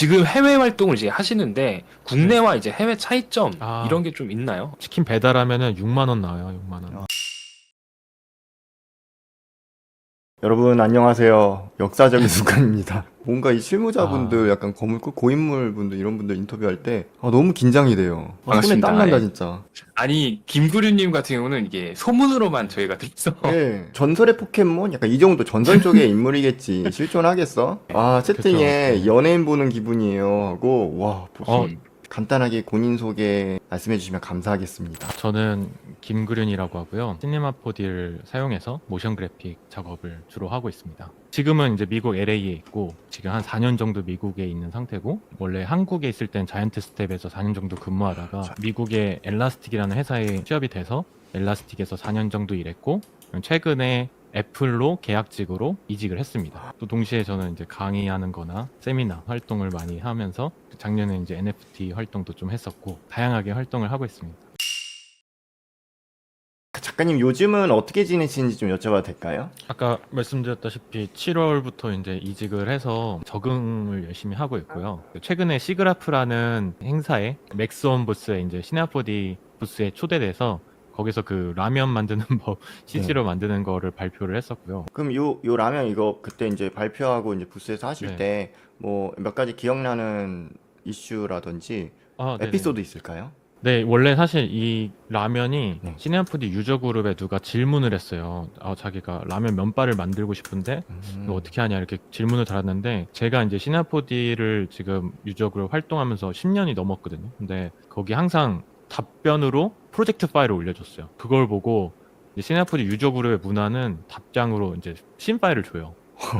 지금 해외 활동을 이제 하시는데 국내와 이제 해외 차이점 아. 이런 게 좀 있나요? 치킨 배달하면은 6만 원 나와요. 6만 원. 아. 여러분 안녕하세요. 역사적인 순간입니다. 뭔가 이 실무자분들 아. 약간 거물급 고인물 분들 이런 분들 인터뷰할 때 아, 너무 긴장이 돼요. 아, 손에 반갑습니다. 땀 난다 예. 진짜. 아니 김구류님 같은 경우는 이게 소문으로만 저희가 들어서 예. 전설의 포켓몬 약간 이 정도 전설 쪽의 인물이겠지. 실존하겠어? 아 채팅에 그쵸. 연예인 보는 기분이에요 하고 와 무슨 어. 간단하게 본인 소개 말씀해 주시면 감사하겠습니다. 저는 김그륜이라고 하고요. 시네마포디를 사용해서 모션 그래픽 작업을 주로 하고 있습니다. 지금은 이제 미국 LA에 있고 지금 한 4년 정도 미국에 있는 상태고 원래 한국에 있을 땐 자이언트 스텝에서 4년 정도 근무하다가 미국의 엘라스틱이라는 회사에 취업이 돼서 엘라스틱에서 4년 정도 일했고 최근에 애플로 계약직으로 이직을 했습니다. 또 동시에 저는 이제 강의하는 거나 세미나 활동을 많이 하면서 작년에 이제 NFT 활동도 좀 했었고 다양하게 활동을 하고 있습니다. 작가님 요즘은 어떻게 지내시는지 좀 여쭤봐도 될까요? 아까 말씀드렸다시피 7월부터 이제 이직을 해서 적응을 열심히 하고 있고요. 최근에 시그라프라는 행사에 맥스원 부스에 이제 시네아포디 부스에 초대돼서 거기서 그 라면 만드는 법 CG로 만드는 거를 발표를 했었고요. 그럼 요, 요 라면 이거 그때 이제 발표하고 이제 부스에서 하실 네. 때뭐 몇 가지 기억나는 이슈라든지 아, 네네. 에피소드 있을까요? 네, 원래 사실 이 라면이 네. 시네아포디 유저 그룹에 누가 질문을 했어요. 아, 자기가 라면 면발을 만들고 싶은데 음. 이거 어떻게 하냐 이렇게 질문을 달았는데 제가 이제 시나포디를 지금 유적으로 활동하면서 10년이 넘었거든요. 근데 거기 항상 답변으로 프로젝트 파일을 올려줬어요. 그걸 보고 이제 시나포디 유저 그룹의 문화는 답장으로 이제 신 파일을 줘요.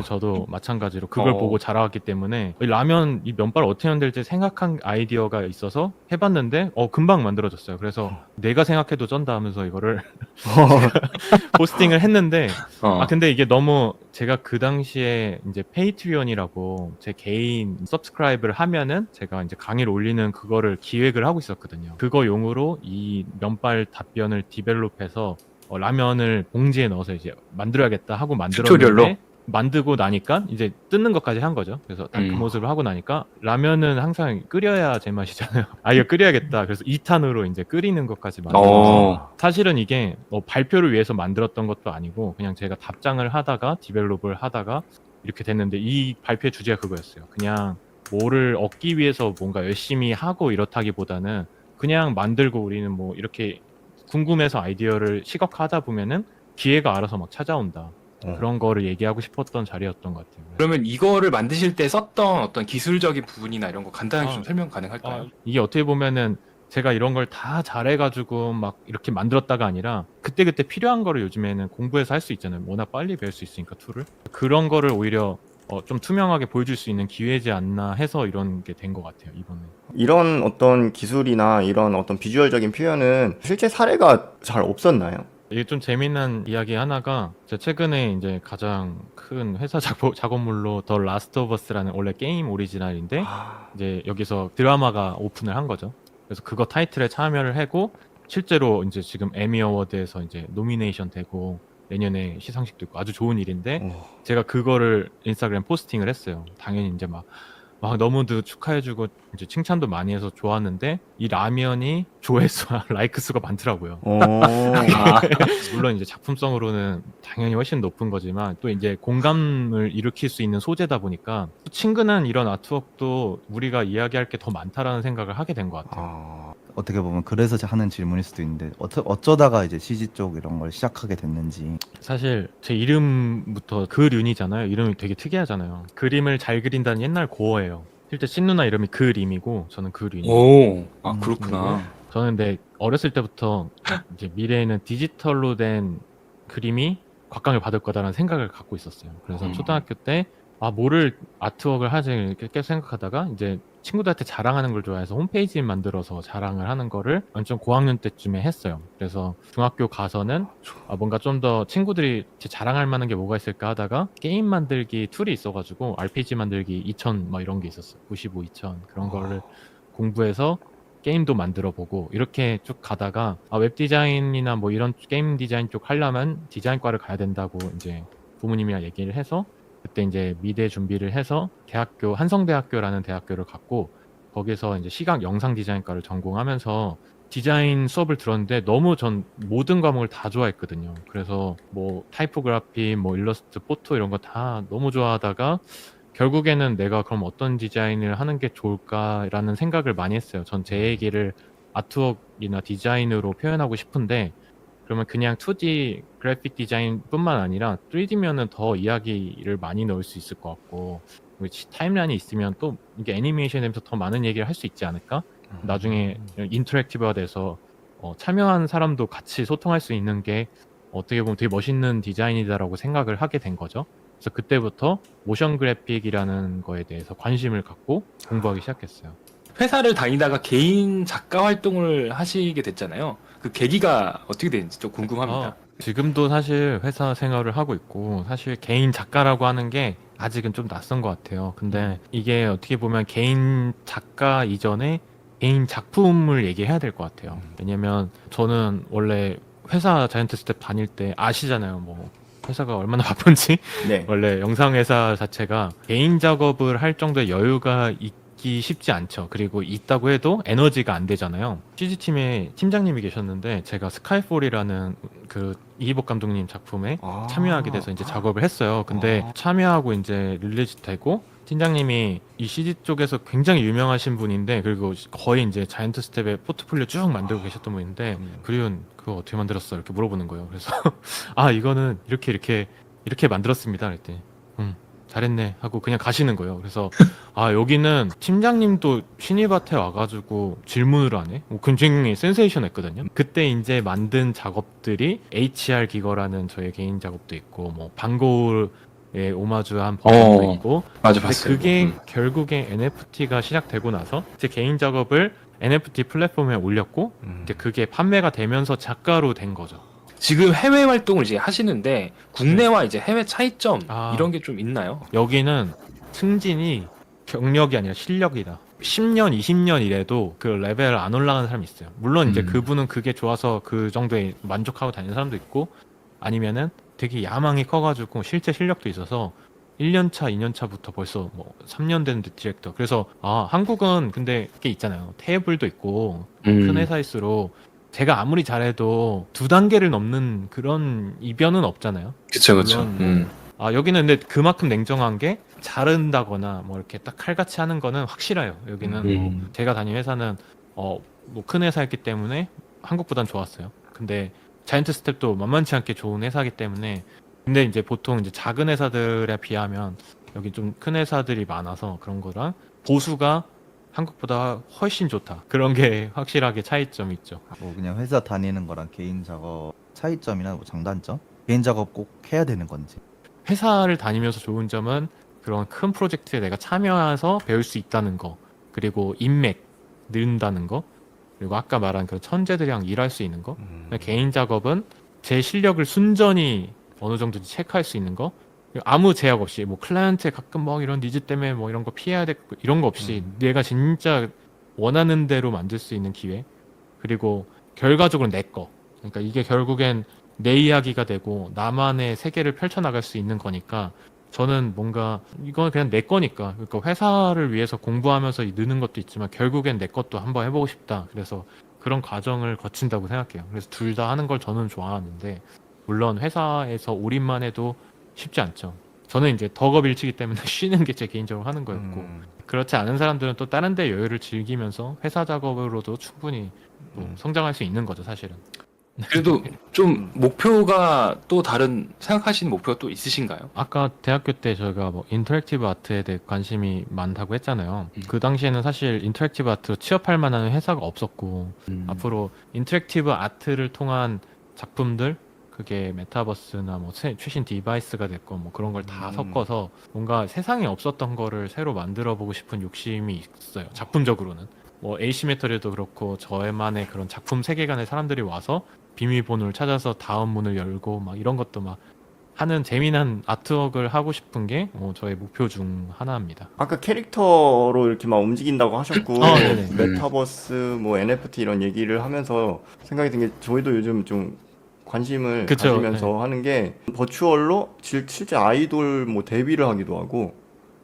저도 마찬가지로 그걸 어. 보고 자라왔기 때문에 이 라면 이 면발 어떻게 만들지 생각한 아이디어가 있어서 해봤는데 어 금방 만들어졌어요. 그래서 내가 생각해도 쩐다 하면서 이거를 포스팅을 했는데 어. 아 근데 이게 너무 제가 그 당시에 이제 페이트리온이라고 제 개인 서브스크라이브를 하면은 제가 이제 강의를 올리는 그거를 기획을 하고 있었거든요. 그거 용으로 이 면발 답변을 디벨롭해서 어, 라면을 봉지에 넣어서 이제 만들어야겠다 하고 만들었는데 튜토리얼로? 만들고 나니까 이제 뜯는 것까지 한 거죠. 그래서 딱 그 음. 모습을 하고 나니까 라면은 항상 끓여야 제맛이잖아요. 아 이거 끓여야겠다. 그래서 2탄으로 이제 끓이는 것까지 만들어서 어. 사실은 이게 뭐 발표를 위해서 만들었던 것도 아니고 그냥 제가 답장을 하다가 디벨롭을 하다가 이렇게 됐는데 이 발표의 주제가 그거였어요. 그냥 뭐를 얻기 위해서 뭔가 열심히 하고 이렇다기보다는 그냥 만들고 우리는 뭐 이렇게 궁금해서 아이디어를 시각화하다 보면은 기회가 알아서 막 찾아온다. 어. 그런 거를 얘기하고 싶었던 자리였던 것 같아요. 그러면 이거를 만드실 때 썼던 어떤 기술적인 부분이나 이런 거 간단하게 아. 좀 설명 가능할까요? 아, 이게 어떻게 보면은 제가 이런 걸 다 잘해가지고 막 이렇게 만들었다가 아니라 그때그때 필요한 거를 요즘에는 공부해서 할 수 있잖아요. 워낙 빨리 배울 수 있으니까 툴을. 그런 거를 오히려 어, 좀 투명하게 보여줄 수 있는 기회지 않나 해서 이런 게 된 것 같아요, 이번에. 이런 어떤 기술이나 이런 어떤 비주얼적인 표현은 실제 사례가 잘 없었나요? 이게 좀 재미난 이야기 하나가 제가 최근에 이제 가장 큰 회사 작업, 작업물로 더 라스트 오브 어스라는 원래 게임 오리지널인데 아, 이제 여기서 드라마가 오픈을 한 거죠. 그래서 그거 타이틀에 참여를 하고 실제로 이제 지금 에미 어워드에서 이제 노미네이션 되고 내년에 시상식도 있고 아주 좋은 일인데 어. 제가 그거를 인스타그램 포스팅을 했어요. 당연히 이제 막, 막 너무도 축하해주고 이제 칭찬도 많이 해서 좋았는데 이 라면이 조회수와 라이크 수가 많더라고요. 어. 아, 물론 이제 작품성으로는 당연히 훨씬 높은 거지만 또 이제 공감을 일으킬 수 있는 소재다 보니까 또 친근한 이런 아트웍도 우리가 이야기할 게 더 많다라는 생각을 하게 된 것 같아요. 아, 어떻게 보면 그래서 하는 질문일 수도 있는데 어쩌, 어쩌다가 이제 CG 쪽 이런 걸 시작하게 됐는지 사실 제 이름부터 그륜이잖아요. 이름이 되게 특이하잖아요. 그림을 잘 그린다는 옛날 고어예요. 실제 신 누나 이름이 그림이고 저는 그륜이에요. 오, 아 음, 그렇구나. 저는 근데 어렸을 때부터 이제 미래에는 디지털로 된 그림이 곽강을 받을 거다라는 생각을 갖고 있었어요. 그래서 음. 초등학교 때 아 뭐를 아트웍을 하지 이렇게 계속 생각하다가 이제 친구들한테 자랑하는 걸 좋아해서 홈페이지 만들어서 자랑을 하는 거를 완전 고학년 때쯤에 했어요. 그래서 중학교 가서는 아, 뭔가 좀 더 친구들이 제 자랑할 만한 게 뭐가 있을까 하다가 게임 만들기 툴이 있어가지고 RPG 만들기 2000 막 이런 게 있었어요. 95, 2000 그런 거를 공부해서 게임도 만들어 보고 이렇게 쭉 가다가 아, 웹 디자인이나 뭐 이런 게임 디자인 쪽 하려면 디자인과를 가야 된다고 이제 부모님이랑 얘기를 해서 그때 이제 미대 준비를 해서 대학교 한성대학교라는 대학교를 갔고 거기서 이제 시각 영상 디자인과를 전공하면서 디자인 수업을 들었는데 너무 전 모든 과목을 다 좋아했거든요. 그래서 뭐 타이포그래피, 뭐 일러스트, 포토 이런 거 다 너무 좋아하다가 결국에는 내가 그럼 어떤 디자인을 하는 게 좋을까라는 생각을 많이 했어요. 전 제 얘기를 아트웍이나 디자인으로 표현하고 싶은데 그러면 그냥 2D 그래픽 디자인뿐만 아니라 3D면은 더 이야기를 많이 넣을 수 있을 것 같고 타임라인이 있으면 또 이게 애니메이션에 대해서 더 많은 얘기를 할 수 있지 않을까? 나중에 인터랙티브가 돼서 어, 참여한 사람도 같이 소통할 수 있는 게 어떻게 보면 되게 멋있는 디자인이다라고 생각을 하게 된 거죠. 그래서 그때부터 모션 그래픽이라는 거에 대해서 관심을 갖고 공부하기 시작했어요. 회사를 다니다가 개인 작가 활동을 하시게 됐잖아요. 그 계기가 어떻게 됐는지 좀 궁금합니다. 아, 지금도 사실 회사 생활을 하고 있고 사실 개인 작가라고 하는 게 아직은 좀 낯선 것 같아요. 근데 이게 어떻게 보면 개인 작가 이전에 개인 작품을 얘기해야 될 것 같아요. 왜냐면 저는 원래 회사 자이언트 스텝 다닐 때 아시잖아요. 뭐 회사가 얼마나 바쁜지 네. 원래 영상 회사 자체가 개인 작업을 할 정도의 여유가 있기 쉽지 않죠. 그리고 있다고 해도 에너지가 안 되잖아요. CG 팀에 팀장님이 계셨는데 제가 스카이폴이라는 그 이희복 감독님 작품에 아. 참여하게 돼서 이제 작업을 했어요. 근데 아. 참여하고 이제 릴리즈 되고 팀장님이 이 CG 쪽에서 굉장히 유명하신 분인데 그리고 거의 이제 자이언트 스텝의 포트폴리오 쭉 만들고 계셨던 분인데 음. 그리운 그거 어떻게 만들었어 이렇게 물어보는 거예요. 그래서 아 이거는 이렇게 이렇게 이렇게 만들었습니다. 그랬더니 음 잘했네 하고 그냥 가시는 거예요. 그래서 아 여기는 팀장님도 신입한테 와가지고 질문을 하네. 뭐 굉장히 센세이션했거든요. 그때 이제 만든 작업들이 HR 기거라는 저의 개인 작업도 있고 뭐 방고에 오마주한 버전도 어, 있고 맞아 봤어요. 그게 음. 결국에 NFT가 시작되고 나서 제 개인 작업을 NFT 플랫폼에 올렸고 음. 이제 그게 판매가 되면서 작가로 된 거죠. 지금 해외 활동을 이제 하시는데 국내와 이제 해외 차이점 아. 이런 게 좀 있나요? 여기는 승진이 경력이 아니라 실력이다. 10년, 20년 이래도 그 레벨 안 올라가는 사람이 있어요. 물론 이제 음. 그분은 그게 좋아서 그 정도에 만족하고 다니는 사람도 있고 아니면은 되게 야망이 커가지고 실제 실력도 있어서 1년 차, 2년 차부터 벌써 뭐 3년 된 디렉터. 그래서 아 한국은 근데 그게 있잖아요. 테이블도 있고 음. 큰 회사일수록 제가 아무리 잘해도 두 단계를 넘는 그런 이변은 없잖아요. 그쵸 그쵸. 물론 음. 아 여기는 근데 그만큼 냉정한 게 자른다거나 뭐 이렇게 딱 칼같이 하는 거는 확실해요. 여기는 음. 뭐 제가 다닌 회사는 어 뭐 큰 회사였기 때문에 한국보단 좋았어요. 근데 자이언트 스텝도 만만치 않게 좋은 회사기 때문에 근데 이제 보통 이제 작은 회사들에 비하면 여기 좀 큰 회사들이 많아서 그런 거랑 보수가 한국보다 훨씬 좋다. 그런 게 확실하게 차이점이 있죠. 뭐 그냥 회사 다니는 거랑 개인 작업 차이점이나 뭐 장단점? 개인 작업 꼭 해야 되는 건지. 회사를 다니면서 좋은 점은 그런 큰 프로젝트에 내가 참여해서 배울 수 있다는 거 그리고 인맥 는다는 거 그리고 아까 말한 그 천재들이랑 일할 수 있는 거 음. 개인 작업은 제 실력을 순전히 어느 정도 체크할 수 있는 거 아무 제약 없이 뭐 클라이언트에 가끔 뭐 이런 니즈 때문에 뭐 이런 거 피해야 되고 이런 거 없이 음. 내가 진짜 원하는 대로 만들 수 있는 기회 그리고 결과적으로 내 거. 그러니까 이게 결국엔 내 이야기가 되고 나만의 세계를 펼쳐나갈 수 있는 거니까 저는 뭔가 이건 그냥 내 거니까. 그러니까 회사를 위해서 공부하면서 느는 것도 있지만 결국엔 내 것도 한번 해보고 싶다. 그래서 그런 과정을 거친다고 생각해요. 그래서 둘 다 하는 걸 저는 좋아하는데 물론 회사에서 올인만 해도 쉽지 않죠 저는 이제 덕업 일치기 때문에 쉬는 게 제 개인적으로 하는 거였고 음. 그렇지 않은 사람들은 또 다른 데 여유를 즐기면서 회사 작업으로도 충분히 또 음. 성장할 수 있는 거죠 사실은 그래도 좀 목표가 또 다른 생각하시는 목표가 또 있으신가요? 아까 대학교 때 저희가 뭐 인터랙티브 아트에 대해 관심이 많다고 했잖아요. 음. 그 당시에는 사실 인터랙티브 아트로 취업할 만한 회사가 없었고 음. 앞으로 인터랙티브 아트를 통한 작품들 그게 메타버스나 뭐 새- 최신 디바이스가 됐고 뭐 그런 걸다 음. 섞어서 뭔가 세상에 없었던 거를 새로 만들어 보고 싶은 욕심이 있어요. 작품적으로는. 뭐 에이시메터리도 그렇고 저만의 그런 작품 세계관의 사람들이 와서 비밀번호를 찾아서 다음 문을 열고 막 이런 것도 막 하는 재미난 아트웍을 하고 싶은 게 어, 저의 목표 중 하나입니다. 아까 캐릭터로 이렇게 막 움직인다고 하셨고 어. 메타버스 뭐 NFT 이런 얘기를 하면서 생각이 든 게 저희도 요즘 좀 관심을 그쵸, 가지면서 하는 게 버추얼로 질- 실제 아이돌 뭐 데뷔를 하기도 하고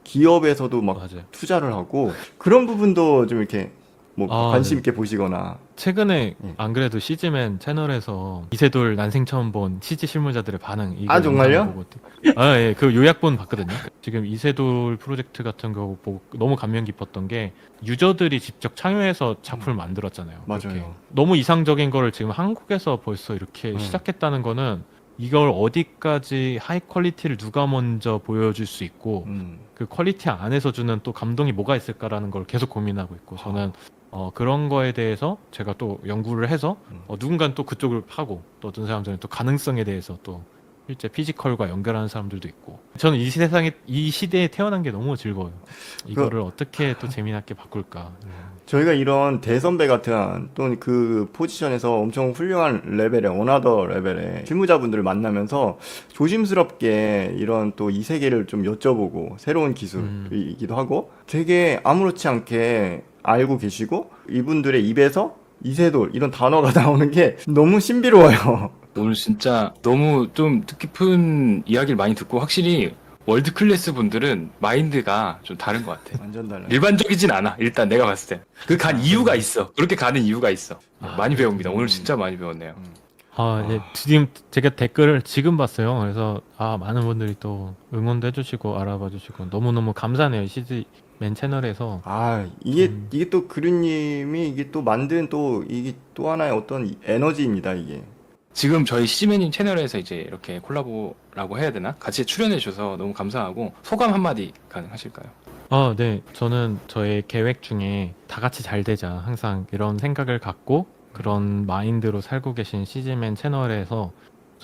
기업에서도 막 맞아요. 투자를 하고 그런 부분도 좀 이렇게 뭐 아, 관심 네. 있게 보시거나 최근에 예. 안 그래도 시즈맨 채널에서 이세돌 난생 처음 본 CG 실무자들의 반응 이거 아, 정말요? 영상을 보고 또- 아, 예. 그 요약본 봤거든요. 지금 이세돌 프로젝트 같은 거 보고 너무 감명 깊었던 게 유저들이 직접 참여해서 작품을 만들었잖아요. 맞아요. 그렇게. 너무 이상적인 거를 지금 한국에서 벌써 이렇게 음. 시작했다는 거는 이걸 어디까지 하이 퀄리티를 누가 먼저 보여줄 수 있고 음. 그 퀄리티 안에서 주는 또 감동이 뭐가 있을까라는 걸 계속 고민하고 있고 저는 어, 그런 거에 대해서 제가 또 연구를 해서 음. 어, 누군가는 또 그쪽을 파고 또 어떤 사람들은 또 가능성에 대해서 또 실제 피지컬과 연결하는 사람들도 있고 저는 이 세상에 이 시대에 태어난 게 너무 즐거워요. 이거를 어떻게 또 재미나게 바꿀까. 저희가 이런 대선배 같은 또는 그 포지션에서 엄청 훌륭한 레벨의 어나더 레벨의 실무자분들을 만나면서 조심스럽게 이런 또 이 세계를 좀 여쭤보고 새로운 기술이기도 하고 되게 아무렇지 않게 알고 계시고 이분들의 입에서 이세돌 이런 단어가 나오는 게 너무 신비로워요. 오늘 진짜 너무 좀 뜻깊은 이야기를 많이 듣고 확실히 월드 클래스 분들은 마인드가 좀 다른 것 같아. 완전 달라요. 일반적이진 않아. 일단 내가 봤을 때. 그 간 이유가 있어. 그렇게 가는 이유가 있어. 아, 많이 배웁니다. 오늘 진짜 많이 배웠네요. 아, 예, 지금 제가 댓글을 지금 봤어요. 그래서 아 많은 분들이 또 응원도 해주시고 알아봐 주시고 너무 너무 감사해요. 시즈 맨 채널에서 아 이게 음. 이게 또 그루님이 이게 또 만든 또 이게 또 하나의 어떤 에너지입니다 이게. 지금 저희 시즈맨님 채널에서 이제 이렇게 콜라보라고 해야 되나? 같이 출연해 주셔서 너무 감사하고 소감 한마디 가능하실까요? 아, 네. 저는 저의 계획 중에 다 같이 잘 되자 항상 이런 생각을 갖고 그런 마인드로 살고 계신 시즈맨 채널에서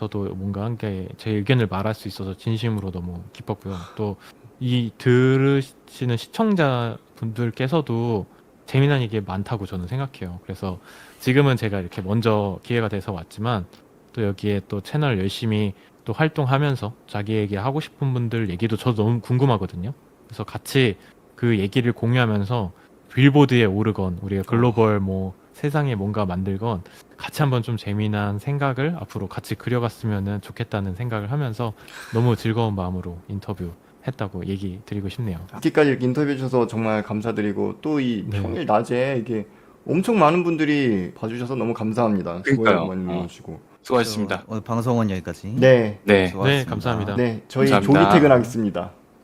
저도 뭔가 한게제 의견을 말할 수 있어서 진심으로 너무 기뻤고요. 또 이 들으시는 시청자 분들께서도 재미난 얘기 많다고 저는 생각해요. 그래서 지금은 제가 이렇게 먼저 기회가 돼서 왔지만 또 여기에 또 채널 열심히 또 활동하면서 자기 얘기 하고 싶은 분들 얘기도 저도 너무 궁금하거든요. 그래서 같이 그 얘기를 공유하면서 빌보드에 오르건 우리가 글로벌 뭐 세상에 뭔가 만들건 같이 한번 좀 재미난 생각을 앞으로 같이 그려갔으면 좋겠다는 생각을 하면서 너무 즐거운 마음으로 인터뷰 했다고 얘기 드리고 싶네요. 이렇게까지 이렇게 인터뷰해 주셔서 정말 감사드리고 또 이 네. 평일 낮에 이게 엄청 많은 분들이 봐주셔서 너무 감사합니다. 그러니까요. 수고를 많이 어. 수고하셨습니다. 오늘 방송은 여기까지. 네, 네. 네, 감사합니다. 네, 저희 감사합니다. 조기 퇴근하겠습니다.